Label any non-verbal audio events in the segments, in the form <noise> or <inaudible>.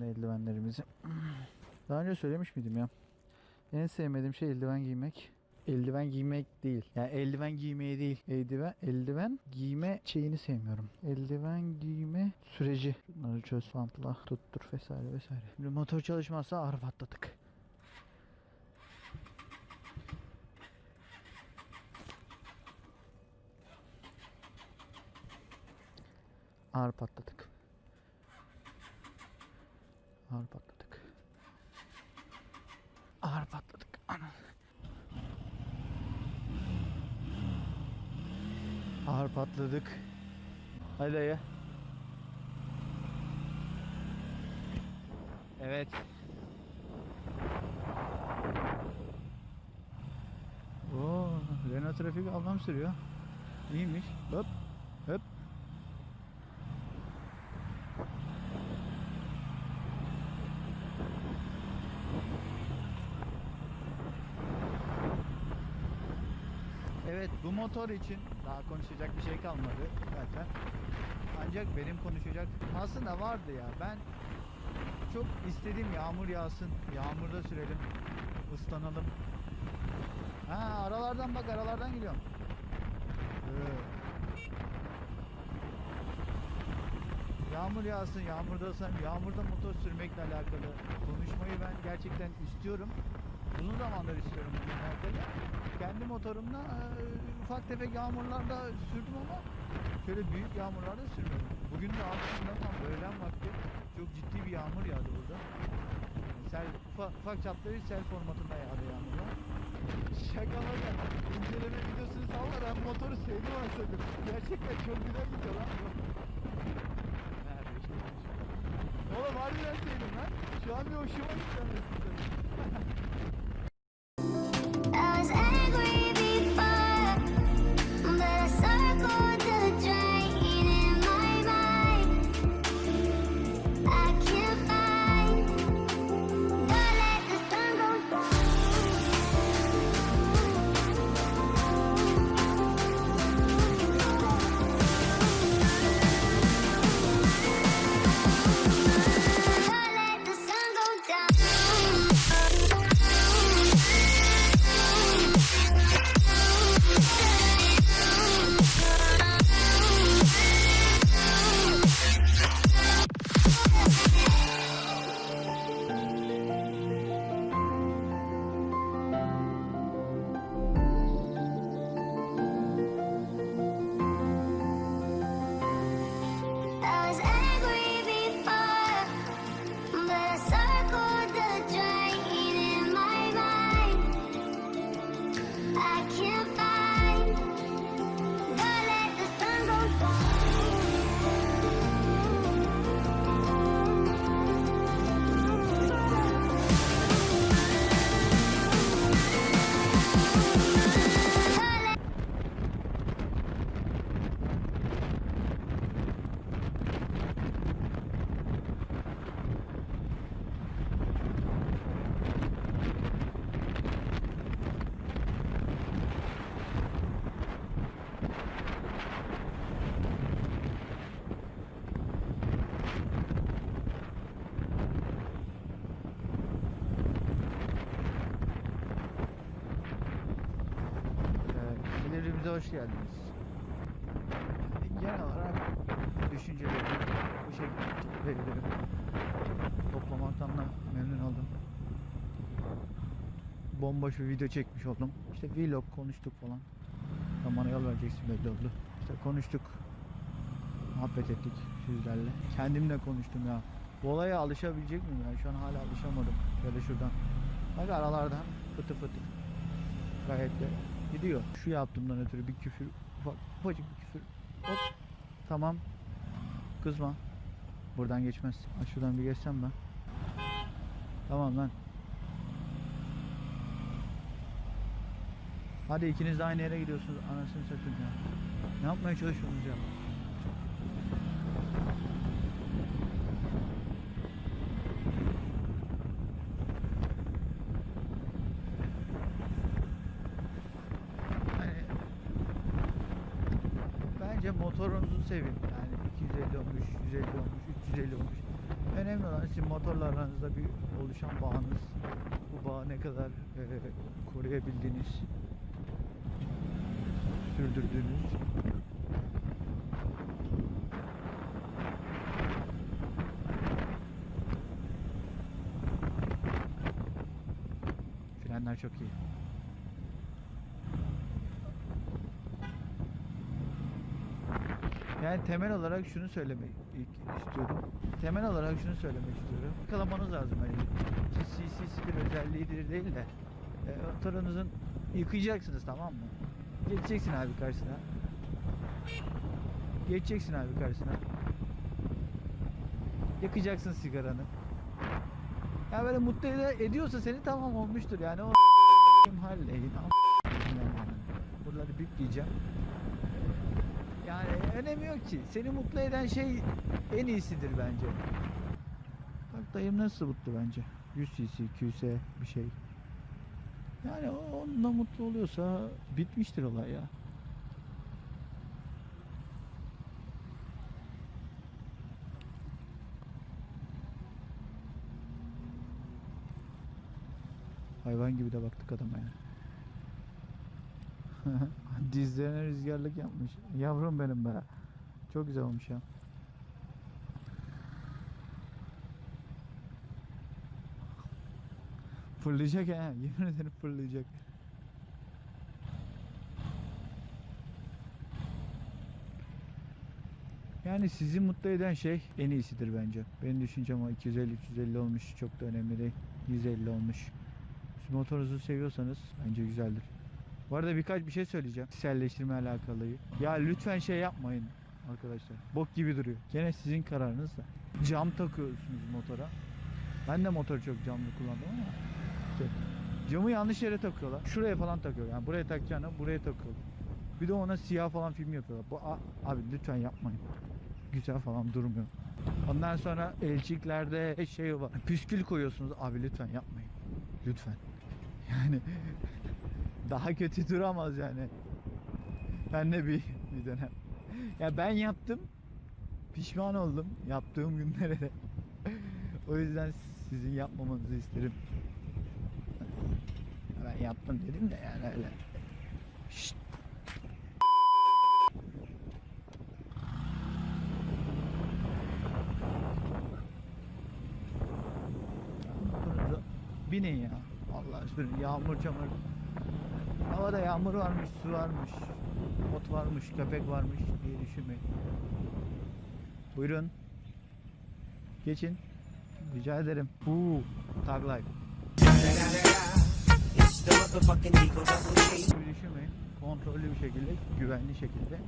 Şimdi eldivenlerimizi. Daha önce söylemiş miydim ya? En sevmediğim şey eldiven giymek. Eldiven giymek değil. Yani eldiven giymeyi değil. Eldiven, eldiven giyme şeyini sevmiyorum. Eldiven giyme süreci. Bunları çöz pantla, tuttur vesaire vesaire. Şimdi motor çalışmazsa ağır patladık. Ağır patladık. Ağır patladık. Ağır patladık. Ana. Ağır patladık. Hadi dayı. Evet. Oo, Renault trafik adam sürüyor. İyiymiş. Hop. Evet bu motor için daha konuşacak bir şey kalmadı zaten. Ancak benim konuşacak aslında vardı ya ben çok istedim yağmur yağsın yağmurda sürelim ıslanalım. Ha aralardan bak aralardan gidiyorum. Evet. Yağmur yağsın, yağmurda sen, yağmurda motor sürmekle alakalı konuşmayı ben gerçekten istiyorum. Uzun zamandır istiyorum bunu alakalı. Kendi motorumla e, ufak tefek yağmurlarda sürdüm ama şöyle büyük yağmurlarda sürmedim. Bugün de aslında tam öğlen vakti çok ciddi bir yağmur yağdı burada. Sel, ufak, ufak çaplı bir sel formatında yağdı yağmurlar. Şakalar ya. İnceleme videosunu salla ben motoru sevdim aslında. Gerçekten çok güzel gidiyor lan. Nerede işte. Oğlum harbiden sevdim lan. Şu an bir hoşuma gitti. I was angry Silivri'mize hoş geldiniz. Genel olarak düşüncelerimi bu şekilde verebilirim. Toplamaktan da memnun oldum. Bomboş bir video çekmiş oldum. İşte vlog konuştuk falan. Sen bana yol vereceksin belli oldu. İşte konuştuk. Muhabbet ettik sizlerle. Kendimle konuştum ya. Bu olaya alışabilecek miyim ya? Şu an hala alışamadım. Şöyle şuradan. Bak aralardan fıtı fıtı. Gayet de gidiyor. Şu yaptığımdan ötürü bir küfür, ufak, ufacık bir küfür. Hop. Tamam. Kızma. Buradan geçmez. Şuradan bir geçsem ben. Tamam lan. Hadi ikiniz de aynı yere gidiyorsunuz. Anasını satayım ya. Ne yapmaya çalışıyorsunuz ya? Hani bence motorunuzu sevin. Yani 250 olmuş, 150 olmuş, 350 250 olmuş. Önemli olan sizin motorla aranızda bir oluşan bağınız. Bu bağı ne kadar e, koruyabildiğiniz, sürdürdüğünüz. Frenler çok iyi. Yani temel olarak şunu söylemek istiyorum. Temel olarak şunu söylemek istiyorum. Yakalamanız lazım hani. CC'sidir özelliğidir değil de. E, motorunuzun yıkayacaksınız tamam mı? Geçeceksin abi karşısına. Geçeceksin abi karşısına. Yakacaksın sigaranı. Ya böyle mutlu ediyorsa seni tamam olmuştur yani o <laughs> halleyin. Buraları bipleyeceğim. Yani önemi ki. Seni mutlu eden şey en iyisidir bence. Bak dayım nasıl mutlu bence. 100 cc, 200 bir şey. Yani onunla mutlu oluyorsa bitmiştir olay ya. Hayvan gibi de baktık adama yani. <laughs> Dizlerine rüzgarlık yapmış. Yavrum benim be. Çok güzel olmuş ya. Fırlayacak ha. <laughs> Yemin ederim fırlayacak. Yani sizi mutlu eden şey en iyisidir bence. Benim düşüncem o 250-350 olmuş çok da önemli değil. 150 olmuş. Siz motorunuzu seviyorsanız bence güzeldir. Bu arada birkaç bir şey söyleyeceğim. Kişiselleştirme alakalı. Ya lütfen şey yapmayın arkadaşlar. Bok gibi duruyor. Gene sizin kararınız da. Cam takıyorsunuz motora. Ben de motor çok camlı kullandım ama işte camı yanlış yere takıyorlar. Şuraya falan takıyor. Yani buraya takacağını buraya takıyorlar. Bir de ona siyah falan film yapıyorlar. Bu abi lütfen yapmayın. Güzel falan durmuyor. Ondan sonra elçiklerde şey var. Püskül koyuyorsunuz. Abi lütfen yapmayın. Lütfen. Yani daha kötü duramaz yani. Ben de bir, bir dönem. Ya ben yaptım. Pişman oldum yaptığım günlere de. o yüzden sizin yapmamanızı isterim. Ben yaptım dedim de yani öyle. Şşt. Binin ya. Allah aşkına yağmur çamur. Havada yağmur varmış, su varmış, ot varmış, köpek varmış diye düşünmeyin. Buyurun. Geçin. Rica ederim. Uuu, tag life. Düşünmeyin. Kontrollü bir şekilde, güvenli şekilde.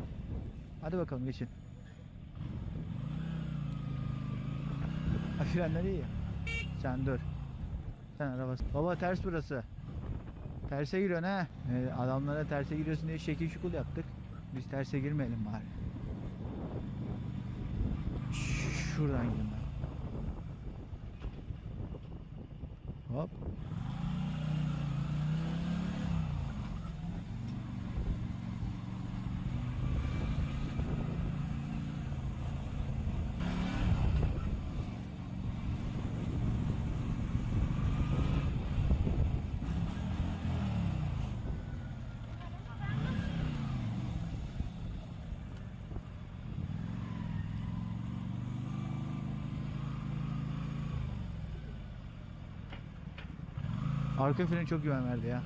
Hadi bakalım geçin. Ha, Frenler iyi. Sen dur. Sen arabası. Baba ters burası. Terse giriyorsun ha. Ee, adamlara terse giriyorsun diye şekil şukul yaptık. Biz terse girmeyelim bari. Şuradan ben. Hop. Arka fren çok güven verdi ya.